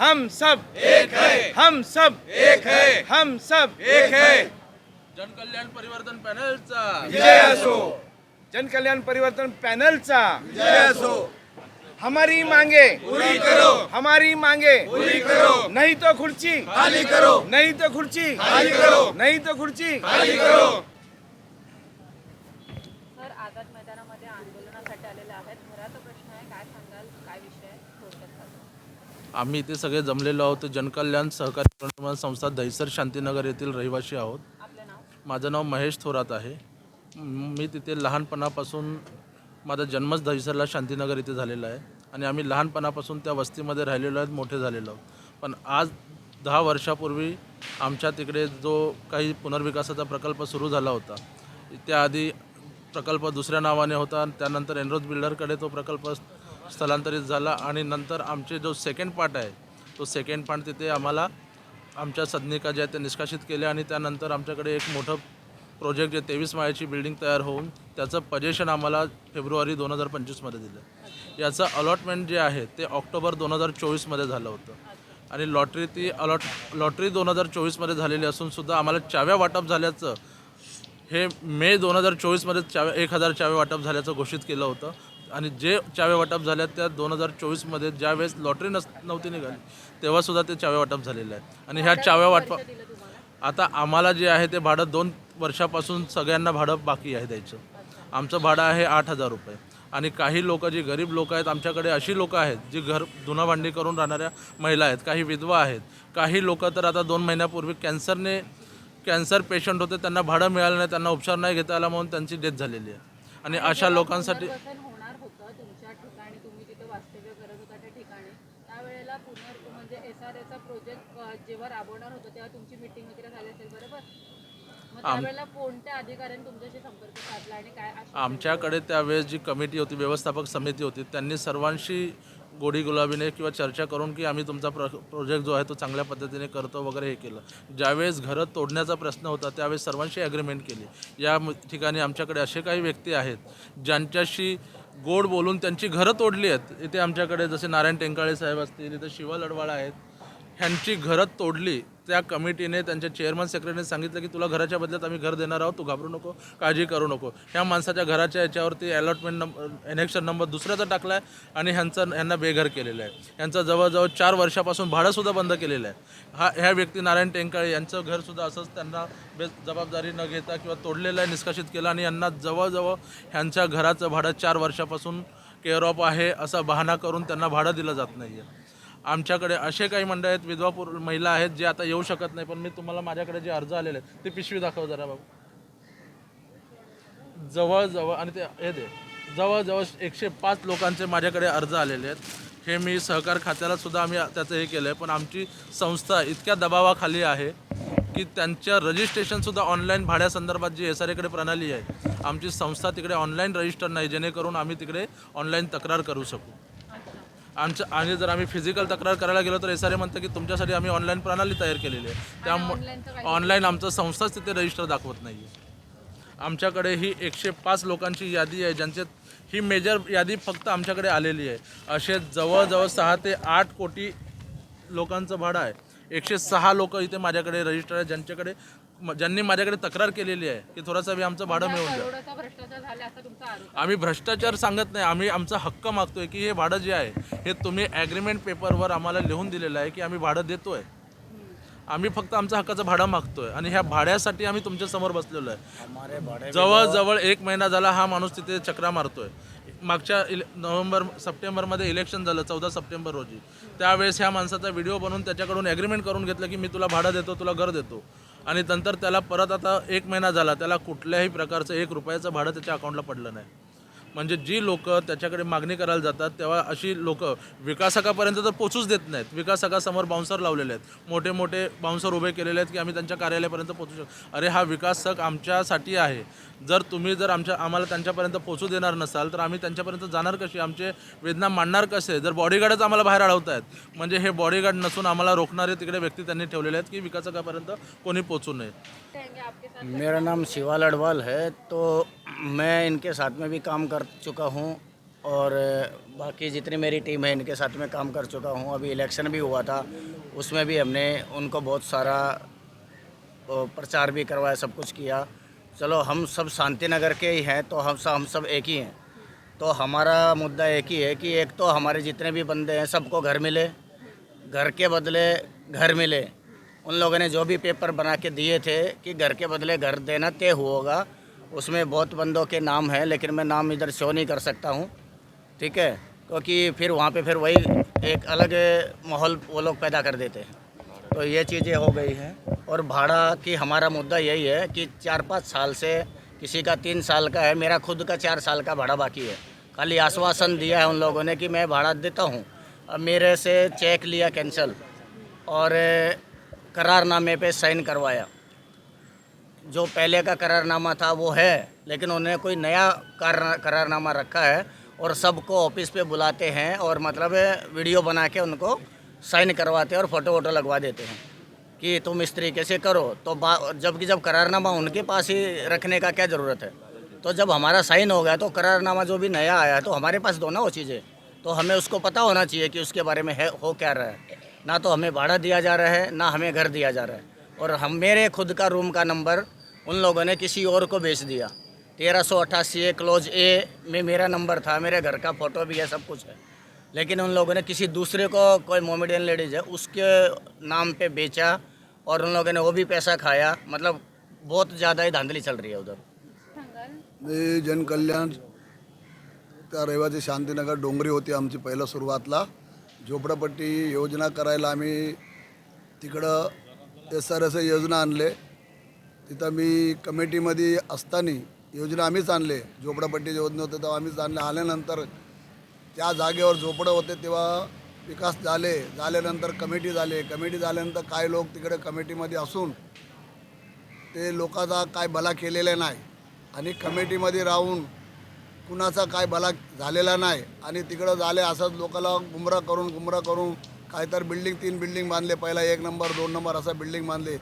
हम सब एक है। हम सब एक है। हम सब एक है। जनकल्याण परिवर्तन पॅनलचा. विजय असो। जनकल्याण परिवर्तन पॅनलचा. विजय असो। हमारी मांगे। पूरी करो। हमारी मांगे। पूरी करो। नहीं तो खुर्ची। खाली करो। नहीं तो खुर्ची। खाली करो। नहीं तो खुर्ची। खाली करो। सर आझाद मैदानामध्ये आंदोलनासाठी आलेले आहेत. घराचा प्रश्न आहे काय सांगाल? काय विषय. आम्ही इथे सगळे जमलेलो आहोत. जनकल्याण सहकारी पुनर्निर्माण संस्था दहिसर शांतीनगर येथील रहिवासी आहोत. माझं नाव महेश थोरात आहे. म- तिथे लहानपणापासून माझा जन्मच दहिसरला शांतीनगर इथे झालेला आहे. आणि आम्ही लहानपणापासून त्या वस्तीमध्ये राहिलेलो आहेत मोठे झालेलो आहोत. पण आज दहा वर्षापूर्वी आमच्या तिकडे जो काही पुनर्विकासाचा प्रकल्प सुरू झाला होता त्याआधी प्रकल्प दुसऱ्या नावाने होता. आणि त्यानंतर एनरोज बिल्डरकडे तो प्रकल्प स्थलांतरित झाला आणि नंतर आमचे जो सेकंड पार्ट आहे तो सेकंड पार्ट तिथे आम्हाला आमच्या सदनिका ज्या त्या निष्कासित केल्या आणि त्यानंतर आमच्याकडे एक मोठं प्रोजेक्ट जे तेवीस माळ्याची बिल्डिंग तयार होऊन त्याचं पजेशन आम्हाला फेब्रुवारी दोन हजार पंचवीसमध्ये दिलं. याचं अलॉटमेंट जे आहे ते ऑक्टोबर दोन हजार चोवीसमध्ये झालं होतं. आणि लॉटरी ती अलॉट लॉटरी दोन हजार चोवीसमध्ये झालेली असूनसुद्धा आम्हाला चाव्या वाटप झाल्याचं हे मे दोन हजार चोवीसमध्ये चाव्या एक हजार चाव्या वाटप झाल्याचं घोषित केलं होतं. आणि जे चावे वाटप झाल्या त्या दोन हजार चोवीसमध्ये ज्यावेळेस लॉटरी नस नव्हती निघाली तेव्हासुद्धा ते चावे वाटप झालेले आहे आणि ह्या चाव्या वाटप आता आम्हाला जे आहे ते भाडं दोन वर्षापासून सगळ्यांना भाडं बाकी आहे द्यायचं. आमचं भाडं आहे आठ हजार रुपये. आणि काही लोक जी गरीब लोक आहेत आमच्याकडे अशी लोकं आहेत जी घर धुणं भांडी करून राहणाऱ्या महिला आहेत काही विधवा आहेत काही लोक तर आता दोन महिन्यापूर्वी कॅन्सरने कॅन्सर पेशंट होते त्यांना भाडं मिळालं नाही त्यांना उपचार नाही घेता आला म्हणून त्यांची डेथ झालेली आहे. आणि अशा लोकांसाठी पुनर्वसन होणार होतं तुमच्या ठिकाणी तुम्ही जिथे वास्तव्य करत होता त्या ठिकाणी त्यावेळेला पुनर म्हणजे एस आर एचा प्रोजेक्ट जेव्हा राबवणार होतं तेव्हा तुमची मिटिंग वगैरे झाली असेल बरोबर? आमच्याकडे त्यावेळेस जी कमिटी होती व्यवस्थापक समिती होती त्यांनी सर्वांशी गोडी गुलाबीने किंवा चर्चा करून की आम्ही तुमचा प्र प्रोजेक्ट जो आहे तो चांगल्या पद्धतीने करतो वगैरे हे केलं. ज्यावेळेस घरं तोडण्याचा प्रश्न होता त्यावेळेस सर्वांशी ॲग्रीमेंट केली. या ठिकाणी आमच्याकडे असे काही व्यक्ती आहेत ज्यांच्याशी गोड बोलून त्यांची घरं तोडली आहेत. इथे आमच्याकडे जसे नारायण टेंकाळे साहेब असतील इथे शिवा लडवाळ आहेत ह्यांची घरं तोडली त्या कमिटीने त्यांच्या चेअरमन सेक्रेटरीने सांगितलं की तुला घराच्या बदल्यात आम्ही घर देणार आहोत तू घाबरू नको काळजी करू नको. ह्या माणसाच्या घराच्या याच्यावरती अलॉटमेंट नंबर एनेक्शन नंबर दुसऱ्याचा टाकला आहे आणि ह्यांचा ह्यांना बेघर केलेलं आहे. यांचं जवळजवळ चार वर्षापासून भाडंसुद्धा बंद केलेलं आहे. हा ह्या व्यक्ती नारायण टेंकाळे यांचं घरसुद्धा असंच त्यांना बे जबाबदारी न घेता किंवा तोडलेलं आहे निष्कासित केलं आणि यांना जवळजवळ ह्यांच्या घराचं भाडं चार वर्षापासून केअर ऑफ आहे असा बहाणा करून त्यांना भाडं दिलं जात नाही आहे आमच्याकडे असे काही मंडळ आहेत विधवा पुर महिला आहेत जे आता येऊ शकत नाही पण मी तुम्हाला माझ्याकडे जे अर्ज आलेले आहेत ते पिशवी दाखव जरा बाबू. जवळजवळ आणि ते हे दे. जवळजवळ एकशे पाच लोकांचे माझ्याकडे अर्ज आलेले आहेत. हे मी सहकार खात्याला सुद्धा आम्ही त्याचं हे केलं आहे पण आमची संस्था इतक्या दबावाखाली आहे की त्यांच्या रजिस्ट्रेशनसुद्धा ऑनलाईन भाड्यासंदर्भात जी एस आर एकडे प्रणाली आहे आमची संस्था तिकडे ऑनलाईन रजिस्टर नाही जेणेकरून आम्ही तिकडे ऑनलाईन तक्रार करू शकू. आमच्या आणि जर आम्ही फिजिकल तक्रार करायला गेलो तर एस आर ए म्हणतं की तुमच्यासाठी आम्ही ऑनलाईन प्रणाली तयार केलेली आहे. त्यामुळे ऑनलाईन आमचं संस्थाच तिथे रजिस्टर दाखवत नाही आहे आमच्याकडे ही एकशे पाच लोकांची यादी आहे ज्यांच्यात ही मेजर यादी फक्त आमच्याकडे आलेली आहे. असे जवळजवळ सहा ते आठ कोटी लोकांचं भाडं आहे. एकशे सहा लोक इथे माझ्याकडे रजिस्टर आहे ज्यांच्याकडे म- ज्यांनी माझ्याकडे तक्रार केलेली आहे की थोडंसं बी आमचं भाडं मिळून द्या. करोडाचा भ्रष्टाचार झाला असा तुमचा आरोप. आम्ही भ्रष्टाचार सांगत नाही आम्ही आमचा हक्क मागतोय की हे भाडं जे आहे हे तुम्ही ॲग्रीमेंट पेपरवर आम्हाला लिहून दिलेलं आहे की आम्ही भाडं देतोय. आम्ही फक्त आमचं हक्काचं भाडं मागतोय आणि ह्या भाड्यासाठी आम्ही तुमच्यासमोर बसलेलो आहे. जवळजवळ एक महिना झाला हा माणूस तिथे चक्रा मारतोय. मागच्या इले नोव्हेंबर सप्टेंबरमध्ये इलेक्शन झालं चौदा सप्टेंबर रोजी. त्यावेळेस ह्या माणसाचा व्हिडिओ बनवून त्याच्याकडून ॲग्रीमेंट करून घेतलं की मी तुला भाडं देतो तुला घर देतो. आणि नंतर त्याला परत आता एक महिना झाला त्याला कुठल्याही प्रकारचं एक रुपयाचं भाडं त्याच्या अकाउंटला पडलं नाही. म्हणजे जी लोक त्याच्याकडे मागणी करायला जातात तेव्हा अशी लोक विकासकापर्यंत तर पोचूच देत नाहीत. विकासकासमोर बाउन्सर लावलेले आहेत. मोठे मोठे बाउन्सर उभे केलेले आहेत की आम्ही त्यांच्या कार्यालयापर्यंत पोचू शकतो. अरे हा विकासक आमच्यासाठी आहे. जर तुम्ही जर आमच्या आम्हाला त्यांच्यापर्यंत पोचू देणार नसाल तर आम्ही त्यांच्यापर्यंत जाणार कशी? आमचे वेदना मांडणार कसे? जर बॉडीगार्डच आम्हाला बाहेर अडवत आहेत म्हणजे हे बॉडीगार्ड नसून आम्हाला रोखणारे तिकडे व्यक्ती त्यांनी ठेवलेले आहेत की विकासकापर्यंत कोणी पोचू नये. कहेंगे आपके साथ? मेरा नाम शिवा लडवाल है तो मैं इनके साथ में भी काम कर चुका हूँ और बाकी जितनी मेरी टीम है इनके साथ में काम कर चुका हूँ। अभी इलेक्शन भी हुआ था, उसमें भी हमने उनको बहुत सारा प्रचार भी करवाया, सब कुछ किया। चलो, हम सब शांति नगर के ही हैं तो हम सब हम सब एक ही हैं। तो हमारा मुद्दा एक ही है कि एक तो हमारे जितने भी बंदे हैं, सबको घर मिले, घर के बदले घर मिले। उन लोगों ने जो भी पेपर बना के दिए थे कि घर के बदले घर देना तय होगा, उसमें बहुत बंदों के नाम हैं, लेकिन मैं नाम इधर शो नहीं कर सकता हूँ। ठीक है? क्योंकि फिर वहाँ पे फिर वही एक अलग माहौल वो लोग पैदा कर देते हैं। तो ये चीज़ें हो गई हैं। और भाड़ा की हमारा मुद्दा यही है कि चार पाँच साल से किसी का तीन साल का है, मेरा खुद का चार साल का भाड़ा बाकी है। खाली आश्वासन दिया है उन लोगों ने कि मैं भाड़ा देता हूँ। अब मेरे से चेक लिया कैंसिल और करारनामे पे साइन करवाया। जो पहले का करारनामा था वो है, लेकिन उन्होंने कोई नया करारनामा रखा है और सबको ऑफ़िस पे बुलाते हैं और मतलब वीडियो बना के उनको साइन करवाते हैं और फ़ोटो वोटो लगवा देते हैं कि तुम इस तरीके से करो। तो जबकि जब करारनामा उनके पास ही रखने का क्या ज़रूरत है? तो जब हमारा साइन हो गया तो करारनामा जो भी नया आया है तो हमारे पास दो ना वो चीज़ें तो हमें उसको पता होना चाहिए कि उसके बारे में है, हो क्या रहा है। ना तो हमें भाड़ा दिया जा रहा है, ना हमें घर दिया जा रहा है। और हम, मेरे खुद का रूम का नंबर उन लोगों ने किसी और को बेच दिया। तेरह सौ अट्ठासी ए, क्लोज ए में मेरा नंबर था, मेरे घर का फ़ोटो भी है, सब कुछ है। लेकिन उन लोगों ने किसी दूसरे को, कोई मोमेडियन लेडीज़ है, उसके नाम पे बेचा और उन लोगों ने वो भी पैसा खाया। मतलब बहुत ज़्यादा ही धांधली चल रही है उधर। जनकल्याण त्या रहिवासी शांतीनगर डोंगरी होती आमची पहिलं सुरुवातला झोपडपट्टी योजना करायला आम्ही तिकडं एस आर एस योजना आणले. तिथं मी कमिटीमध्ये असताना योजना आम्हीच आणले. झोपडपट्टी योजना होते तेव्हा आम्हीच आणले. आल्यानंतर त्या जागेवर झोपडं होते तेव्हा विकास झाले. झाल्यानंतर कमिटी झाले. कमिटी झाल्यानंतर काय लोक तिकडे कमिटीमध्ये असून ते लोकांचा काय भला केलेला नाही. आणि कमिटीमध्ये राहून कुणाचा काय भला झालेला नाही. आणि तिकडं झाले असंच लोकाला गुमरा करून गुमरा करून काहीतरी बिल्डिंग तीन बिल्डिंग बांधले. पहिला एक नंबर दोन नंबर असं बिल्डिंग बांधले.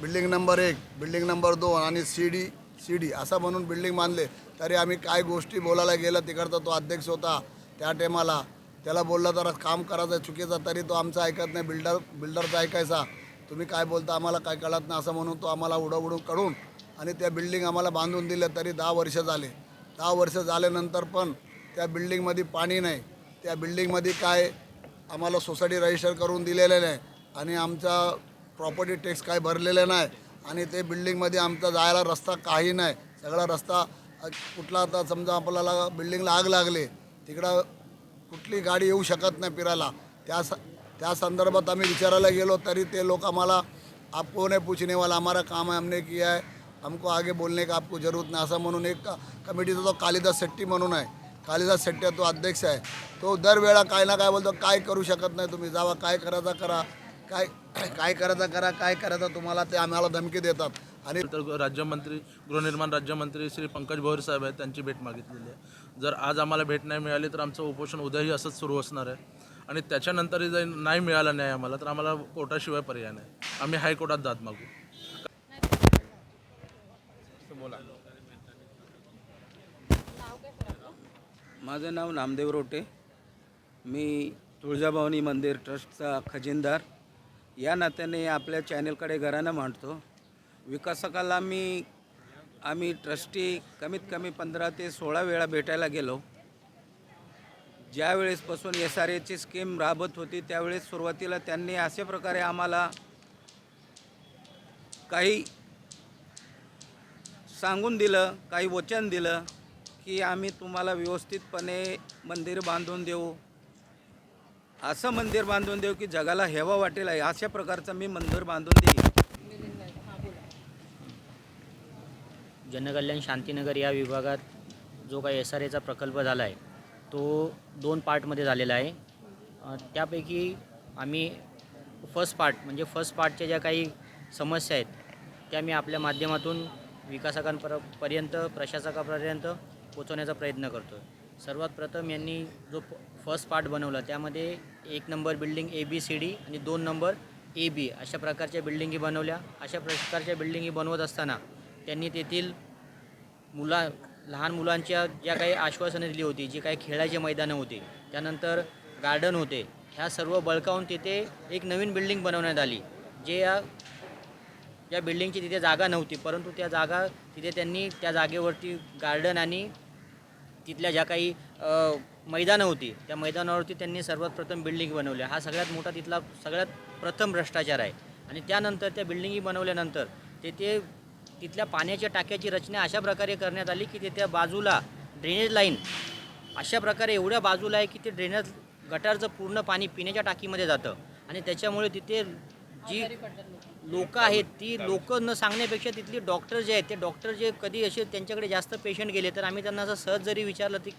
बिल्डिंग नंबर एक बिल्डिंग नंबर दोन आणि सी डी सी डी असं म्हणून बिल्डिंग बांधले. तरी आम्ही काय गोष्टी बोलायला गेलं तिकडचा तो अध्यक्ष होता त्या टायमाला. त्याला बोलला तर काम करायचं चुकीचा तरी तो आमचं ऐकत नाही बिल्डर बिल्डरचा ऐकायचा. तुम्ही काय बोलता आम्हाला काय कळत नाही असं म्हणून तो आम्हाला उडवडून काढून आणि त्या बिल्डिंग आम्हाला बांधून दिल्या तरी दहा वर्ष झाले. दहा वर्ष झाल्यानंतर पण त्या बिल्डिंगमध्ये पाणी नाही. त्या बिल्डिंगमध्ये काय आम्हाला सोसायटी रजिस्टर करून दिलेलं नाही आणि आमचा प्रॉपर्टी टॅक्स काय भरलेले नाही आणि ते बिल्डिंगमध्ये आमचा जायला रस्ता काही नाही. सगळा रस्ता कुठला आता समजा आपल्याला बिल्डिंगला आग लागली तिकडं कुठली गाडी येऊ शकत नाही फिरायला. त्या स त्या संदर्भात आम्ही विचारायला गेलो तरी ते लोक आम्हाला आपको नाही है पूछने वाला हमारा काम है हमने किया है हमको आगे बोलने का आपको जरूरत नाही। असं म्हणून एक कमिटीचा तो कालिदास शेट्टी म्हणून आहे कालिदास शेट्टी तो अध्यक्ष आहे तो दरवेळा काय ना काय बोलतो काय करू शकत नाही तुम्ही. जावा काय करायचा करा. काय काय करायचं करा काय करायचा तुम्हाला ते आम्हाला धमकी देतात. आणि तर राज्यमंत्री गृहनिर्माण राज्यमंत्री श्री पंकज भोर साहेब आहेत त्यांची भेट मागितलेली आहे. जर आज आम्हाला भेट नाही मिळाली तर आमचं उपोषण उद्याही असंच सुरू असणार आहे. आणि त्याच्यानंतरही जर नाही मिळाला न्याय आम्हाला तर आम्हाला कोर्टाशिवाय पर्याय नाही. आम्ही हायकोर्टात दाद मागू. माझं नाव नामदेव रोटे. मी तुळजाभवानी मंदिर ट्रस्टचा खजिनदार. या नात्याने आपल्या चॅनलकडे घरानं मांडतो. विकासकाला मी आम्ही ट्रस्टी कमीत कमी पंधरा ते सोळा वेळा भेटायला गेलो. ज्यावेळेसपासून एस आर एची स्कीम राबत होती त्यावेळेस सुरुवातीला त्यांनी अशा प्रकारे आम्हाला काही सांगून दिलं काही वचन दिलं की आम्ही तुम्हाला व्यवस्थितपणे मंदिर बांधून देऊ. असं मंदिर बांधून देऊ की जगाला हेवा वाटेल आहे अशा प्रकारचं मी मंदिर बांधून देईन. जनकल्याण शांतीनगर या विभागात जो काही एस आर एचा प्रकल्प झाला आहे तो दोन पार्टमध्ये झालेला आहे. त्यापैकी आम्ही फर्स्ट पार्ट म्हणजे फर्स्ट पार्टच्या ज्या काही समस्या आहेत त्या मी आपल्या माध्यमातून विकासकांपर पर्यंत प्रशासकापर्यंत पोचवण्याचा प्रयत्न करतो सर्वात प्रथम यांनी जो फर्स्ट पार्ट बनवला त्यामध्ये एक number building A B C D आणि दोन नंबर ए बी अशा प्रकारच्या बिल्डिंगी बनवल्या. अशा प्रकारच्या बिल्डिंगी बनवत असताना त्यांनी तेथील मुला लहान मुलांच्या ज्या काही आश्वासनं दिली होती जी काही खेळाचे मैदानं होती त्यानंतर गार्डन होते ह्या सर्व बळकावून तिथे एक नवीन बिल्डिंग बनवण्यात आली जे या या बिल्डिंगची तिथे जागा नव्हती. परंतु त्या जागा तिथे त्यांनी त्या जागेवरती गार्डन आणि तिथल्या ज्या काही मैदानं होती त्या मैदानावरती त्यांनी सर्वात प्रथम बिल्डिंग बनवल्या हा सगळ्यात मोठा तिथला सगळ्यात प्रथम भ्रष्टाचार आहे. आणि त्यानंतर त्या बिल्डिंगी बनवल्यानंतर तेथे तिथल्या पाण्याच्या टाक्याची रचना अशा प्रकारे करण्यात आली की तिथे बाजूला ड्रेनेज लाईन अशा प्रकारे एवढ्या बाजूला आहे की ते ड्रेनेज गटारचं पूर्ण पाणी पिण्याच्या टाकीमध्ये जातं. आणि त्याच्यामुळे तिथे जी लोक आहेत ती लोक न सांगण्यापेक्षा तिथली डॉक्टर जे आहेत ते डॉक्टर जे कधी असे त्यांच्याकडे जास्त पेशंट गेले तर आम्ही त्यांना असं सहज जरी विचारलं की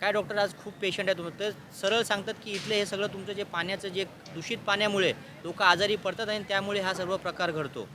काय डॉक्टर आज खूप पेशंट आहेत तर सरळ सांगतात की इथले हे सगळं तुमचं जे पाण्याचं जे दूषित पाण्यामुळे लोक आजारी पडतात आणि त्यामुळे हा सर्व प्रकार घडतो.